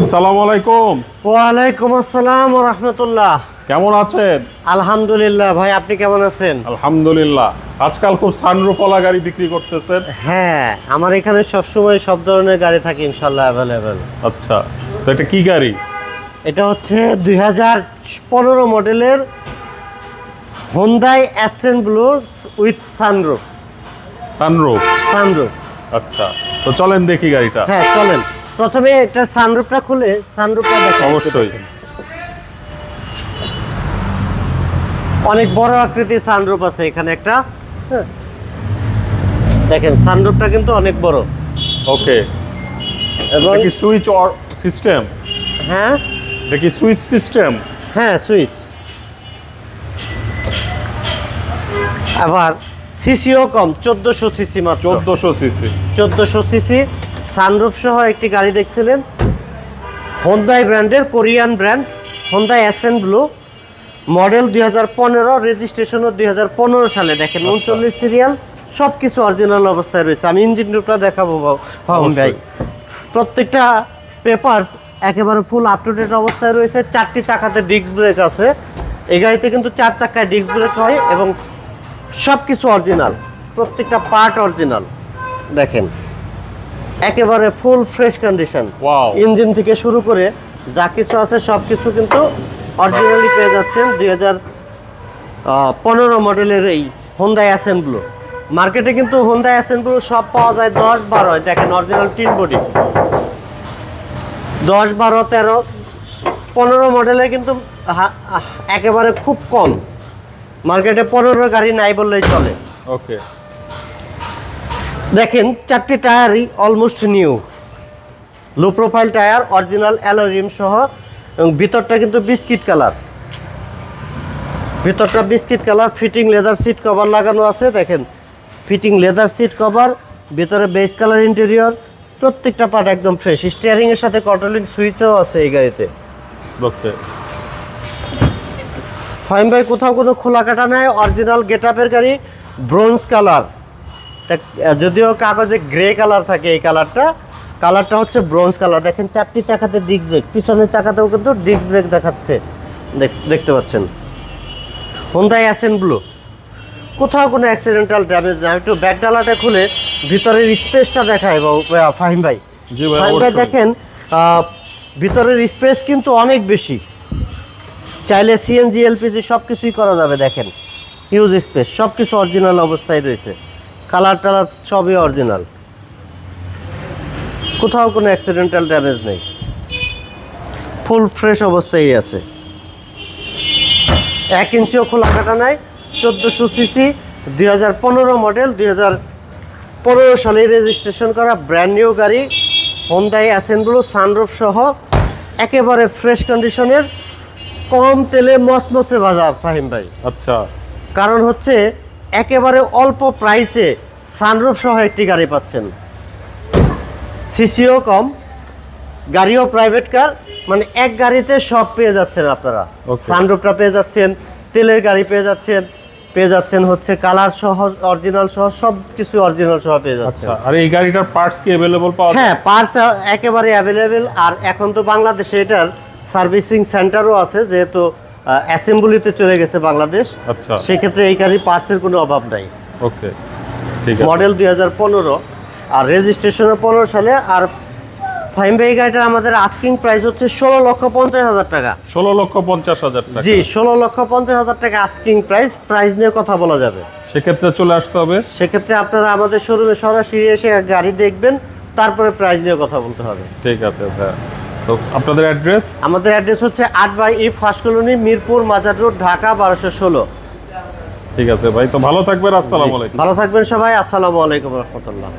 আসসালামু আলাইকুম। ওয়ালাইকুম আসসালাম ও রহমতুল্লাহ। কেমন আছেন? আলহামদুলিল্লাহ ভাই আপনি কেমন আছেন? আলহামদুলিল্লাহ। আজকাল খুব সানরুফওয়ালা গাড়ি বিক্রি করতেছেন। হ্যাঁ আমার এখানে সবসময় সব ধরনের গাড়ি থাকে ইনশাল্লাহ অ্যাভেলেবেল আচ্ছা তো এটা কি গাড়ি? এটা হচ্ছে দুই হাজার পনেরো মডেলের Hyundai Accent blue with sunroof sunroof sunroof আচ্ছা তো চলেন দেখি গাড়িটা। হ্যাঁ চলেন। প্রথমে এটা সানরুফটা খুলে সানরুফটা দেখো। অবশ্যই অনেক বড় আকৃতির সানরুফ আছে এখানে একটা। হ্যাঁ। দেখেন সানরুফটা কিন্তু অনেক বড়। ওকে এবং কি সুইচ অর সিস্টেম হ্যাঁ। দেখি সুইচ সিস্টেম হ্যাঁ সুইচ আবার সিসিও কম চোদ্দোশো সিসি মাত্র। চোদ্দশো সিসি চোদ্দোশো সিসি সানরুফ সহ একটি গাড়ি দেখছিলেন। হোন্দাই ব্র্যান্ডের Korean brand Hyundai Accent blue model দুই হাজার পনেরো রেজিস্ট্রেশনও দুই হাজার পনেরো সালে। দেখেন আচ্ছা। উনচল্লিশ সিরিয়াল সব কিছু অরিজিনাল অবস্থায় রয়েছে। আমি ইঞ্জিন রুপটা দেখাবো ভাই। প্রত্যেকটা পেপারস একেবারে ফুল আপ টু ডেট অবস্থায় রয়েছে। চারটি চাকাতে ডিস্ক ব্রেক আছে। এই গাড়িতে কিন্তু চার চাকায় ডিস্ক ব্রেক হয় এবং সব কিছু অরিজিনাল প্রত্যেকটা পার্ট অরিজিনাল দেখেন। একেবারে ফুল ফ্রেশ কন্ডিশন ইঞ্জিন থেকে শুরু করে যা কিছু আছে সব কিছু কিন্তু অরিজিনালি পেয়ে যাচ্ছেন দুই হাজার পনেরো মডেলের এই হোন্ডাই অ্যাসেম্বলো মার্কেটে কিন্তু হোন্ডাই অ্যাসেম্বলো সব পাওয়া যায় দশ বারো দেখেন অরিজিনাল টিন বডি দশ বারো তেরো পনেরো মডেলে কিন্তু একেবারে খুব কম। মার্কেটে পনেরো গাড়ি নাই বললেই চলে। ওকে দেখেন চারটি টায়ারই almost new low profile tyre original alloy rim সহ এবং ভিতরটা কিন্তু বিস্কিট কালার ভিতরটা biscuit colour fitting leather seat cover লাগানো আছে দেখেন। ফিটিং লেদার সিট কভার ভিতরে বেস কালার ইন্টেরিয়র প্রত্যেকটা পার্ট একদম ফ্রেশ স্টিয়ারিং এর সাথে কন্ট্রোলিং সুইচও আছে এই গাড়িতে। ফাইম ভাই কোথাও কোনো খোলা কাটা নাই অরিজিনাল গেট আপের গাড়ি ব্রোঞ্জ কালার যদিও কাগজে গ্রে কালার থাকে এই কালারটা কালারটা হচ্ছে ব্রোঞ্জ কালার দেখেন চারটি চাকাতে ডিস্ক ব্রেক পিছনের চাকাতেও কিন্তু ডিস্ক ব্রেক দেখাচ্ছে। দেখতে পাচ্ছেন? হোন্দাই অ্যাসেন ব্লু কোথাও কোনো অ্যাক্সিডেন্টাল ড্যামেজ না। একটু ব্যাক ডালাটা খুলে ভিতরের স্পেসটা দেখায় ফাহিম ভাই। ফাহিম ভাই দেখেন ভিতরের স্পেস কিন্তু অনেক বেশি। চাইলে সিএনজি এলপিজি সব কিছুই করা যাবে দেখেন। হিউজ স্পেস সব কিছু অরিজিনাল অবস্থায় রয়েছে। কালার টালার সবই অরিজিনাল। কোথাও কোনো অ্যাক্সিডেন্টাল ড্যামেজ নেই। ফুল ফ্রেশ অবস্থায় আছে। এক ইঞ্চিও খোলা কাটা নাই চোদ্দোশো সিসি দুই হাজার পনেরো মডেল দুই হাজার পনেরো সালে রেজিস্ট্রেশন করা ব্র্যান্ড নিউ গাড়ি হোন্দাই অ্যাসেন্বলো সানরুফ সহ একেবারে ফ্রেশ কন্ডিশনের কম তেলে মসমসে ভাজা ফাহিম ভাই। আচ্ছা। কারণ হচ্ছে একেবারে অল্প প্রাইসে সানরুফ সহ একটি গাড়ি পাচ্ছেন। সিসিও কম গাড়িও প্রাইভেট কার মানে এক গাড়িতে সব পেয়ে যাচ্ছেন আপনারা. সানরুফটা পেয়ে যাচ্ছেন তেলের গাড়ি পেয়ে যাচ্ছেন পেয়ে যাচ্ছেন হচ্ছে কালার সহ অরিজিনাল সহ সব কিছু অরিজিনাল সহ পেয়ে যাচ্ছেন। আচ্ছা আর এই গাড়িটার পার্টস কি অ্যাভেলেবল পাওয়া যায়? হ্যাঁ পার্টস একেবারে অ্যাভেলেবেল আর এখন তো বাংলাদেশে এটার সার্ভিসিং সেন্টারও আছে যেহেতু অ্যাসেম্বলিতে চলে গেছে বাংলাদেশ। আচ্ছা। সেক্ষেত্রে এই গাড়ির পার্সের কোনো অভাব নাই। ওকে ঠিক আছে। মডেল দুই হাজার পনেরো আর রেজিস্ট্রেশনও পনেরো সালে আর ফাইম ভাই গাড়িটা আমাদের আস্কিং প্রাইস হচ্ছে ষোলো লক্ষ পঞ্চাশ হাজার টাকা। ষোলো লক্ষ পঞ্চাশ হাজার টাকা। জি ষোলো লক্ষ পঞ্চাশ হাজার টাকা আস্কিং প্রাইস প্রাইস নিয়ে কথা বলা যাবে। সেক্ষেত্রে চলে আসতে হবে। সেক্ষেত্রে আপনারা আমাদের শোরুমে সরাসরি এসে গাড়ি দেখবেন তারপরে প্রাইস নিয়ে কথা বলতে হবে। ঠিক আছে হ্যাঁ তো আপনাদের অ্যাড্রেস? আমাদের অ্যাড্রেস হচ্ছে আট by E first colony Mirpur Mazar road Dhaka বারোশো ষোলো। ঠিক আছে ভাই তো ভালো থাকবেন আসসালামু আলাইকুম। ভালো থাকবেন সবাই আসসালামু আলাইকুম রহমতুল্লাহ।